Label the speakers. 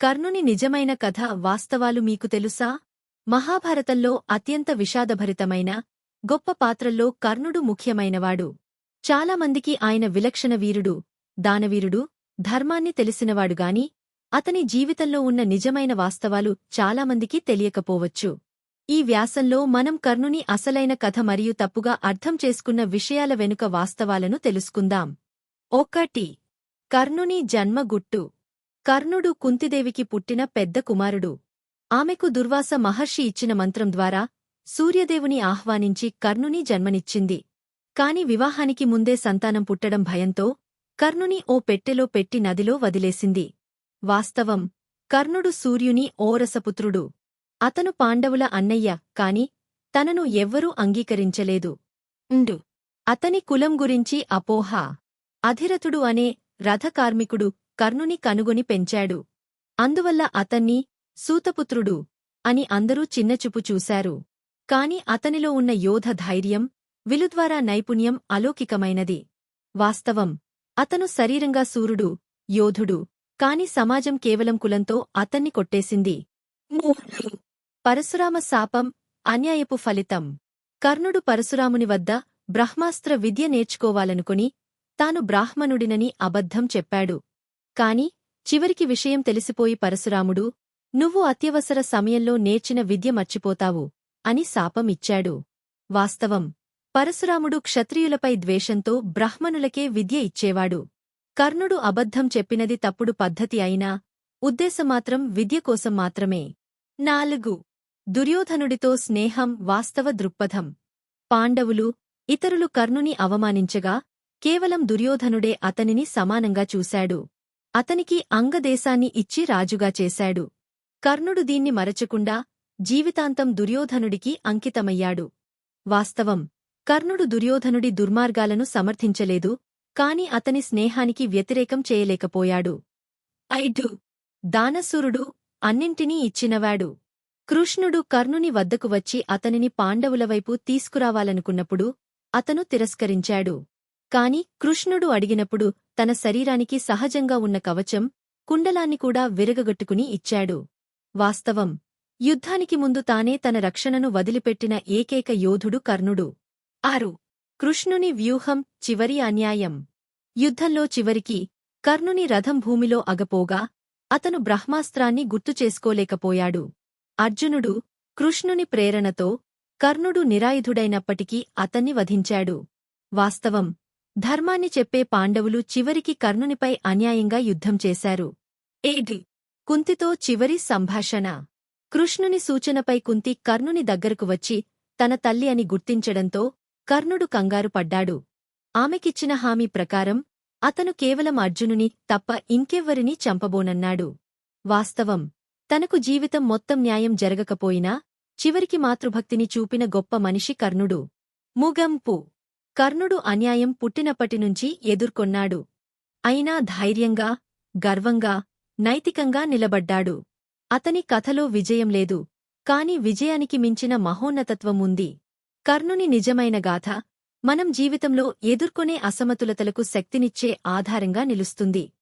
Speaker 1: కర్ణుని నిజమైన కథ వాస్తవాలు మీకు తెలుసా? మహాభారతంలో అత్యంత విషాదభరితమైన గొప్ప పాత్రల్లో కర్ణుడు ముఖ్యమైనవాడు. చాలామందికి ఆయన విలక్షణ వీరుడు దానవీరుడు ధర్మాన్ని తెలిసినవాడుగాని అతని జీవితంలో ఉన్న నిజమైన వాస్తవాలు చాలామందికి తెలియకపోవచ్చు. ఈ వ్యాసంలో మనం కర్ణుని అసలైన కథ మరియు తప్పుగా అర్థం చేసుకున్న విషయాల వెనుక వాస్తవాలను తెలుసుకుందాం. ఒకటి కర్ణుని జన్మ గుట్టు కర్ణుడు కుంతిదేవికి పుట్టిన పెద్ద కుమారుడు. ఆమెకు దుర్వాస మహర్షి ఇచ్చిన మంత్రం ద్వారా సూర్యదేవుని ఆహ్వానించి కర్ణుని జన్మనిచ్చింది. కాని వివాహానికి ముందే సంతానం పుట్టడం భయంతో కర్ణుని ఓ పెట్టెలో పెట్టి నదిలో వదిలేసింది. వాస్తవం కర్ణుడు సూర్యుని ఓరసపుత్రుడు. అతను పాండవుల అన్నయ్య కాని తనను ఎవ్వరూ అంగీకరించలేదు. ఉండు. అతని కులం గురించి అపోహ. అధిరథుడు అనే రథకార్మికుడు కర్ణుని కనుగొని పెంచాడు. అందువల్ల అతన్ని సూతపుత్రుడు అని అందరూ చిన్నచూపు చూశారు. కాని అతనిలో ఉన్న యోధ ధైర్యం విలుద్వారా నైపుణ్యం అలౌకికమైనది. వాస్తవం అతను శరీరంగా సూరుడు యోధుడు కాని సమాజం కేవలం కులంతో అతన్ని కొట్టేసింది. పరశురామ శాపం అన్యాయపు ఫలితం. కర్ణుడు పరశురాముని వద్ద బ్రహ్మాస్త్ర విద్య నేర్చుకోవాలనుకుని తాను బ్రాహ్మణుడినని అబద్ధం చెప్పాడు. కాని చివరికి విషయం తెలిసిపోయి పరశురాముడు నువ్వు అత్యవసర సమయంలో నేర్చిన విద్య మర్చిపోతావు అని శాపం ఇచ్చాడు వాస్తవం పరశురాముడు క్షత్రియులపై ద్వేషంతో బ్రాహ్మణులకే విద్య ఇచ్చేవాడు. కర్ణుడు అబద్ధం చెప్పినది తప్పుడు పద్ధతి అయినా ఉద్దేశమాత్రం విద్య కోసం మాత్రమే. నాలుగు దుర్యోధనుడితో స్నేహం వాస్తవ దృక్పథం. పాండవులు ఇతరులు కర్ణుని అవమానించగా కేవలం దుర్యోధనుడే అతనిని సమానంగా చూశాడు. అతనికి అంగదేశాన్ని ఇచ్చి రాజుగా చేశాడు. కర్ణుడు దీన్ని మరచకుండా జీవితాంతం దుర్యోధనుడికి అంకితమయ్యాడు. వాస్తవం కర్ణుడు దుర్యోధనుడి దుర్మార్గాలను సమర్థించలేదు కాని అతని స్నేహానికి వ్యతిరేకం చేయలేకపోయాడు. ఐదు దానసూరుడు అన్నింటినీ ఇచ్చినవాడు. కృష్ణుడు కర్ణుని వద్దకు వచ్చి అతనిని పాండవులవైపు తీసుకురావాలనుకున్నప్పుడు అతను తిరస్కరించాడు. కాని కృష్ణుడు అడిగినప్పుడు తన శరీరానికి సహజంగా ఉన్న కవచం కుండలాన్ని కూడా విరగగొట్టుకుని ఇచ్చాడు. వాస్తవం. యుద్ధానికి ముందు తానే తన రక్షణను వదిలిపెట్టిన ఏకైక యోధుడు కర్ణుడు. ఆరు. కృష్ణుని వ్యూహం చివరి అన్యాయం. యుద్ధంలో చివరికి కర్ణుని రథం భూమిలో అగపోగా అతను బ్రహ్మాస్త్రాన్ని గుర్తుచేసుకోలేకపోయాడు అర్జునుడు కృష్ణుని ప్రేరణతో కర్ణుడు నిరాయుధుడైనప్పటికీ అతన్ని వధించాడు. వాస్తవం. ధర్మాన్ని చెప్పే పాండవులు చివరికి కర్ణునిపై అన్యాయంగా యుద్ధం చేశారు. ఏది? కుంతితో చివరి సంభాషణ. కృష్ణుని సూచనపై కుంతి కర్ణుని దగ్గరకు వచ్చి తన తల్లి అని గుర్తించడంతో కర్ణుడు కంగారు పడ్డాడు. ఆమెకిచ్చిన హామీ ప్రకారం అతను కేవలం అర్జునుని తప్ప ఇంకెవ్వరినీ చంపబోనన్నాడు. వాస్తవం. తనకు జీవితం మొత్తం న్యాయం జరగకపోయినా చివరికి మాతృభక్తిని చూపిన గొప్ప మనిషి కర్ణుడు. ముగంపు. కర్ణుడు అన్యాయం పుట్టినప్పటినుంచి ఎదుర్కొన్నాడు. అయినా ధైర్యంగా గర్వంగా నైతికంగా నిలబడ్డాడు. అతని కథలో విజయం లేదు. కాని విజయానికి మించిన మహోన్నతత్వముంది కర్ణుని నిజమైన గాథ మనం జీవితంలో ఎదుర్కొనే అసమతులతలకు శక్తినిచ్చే ఆధారంగా నిలుస్తుంది.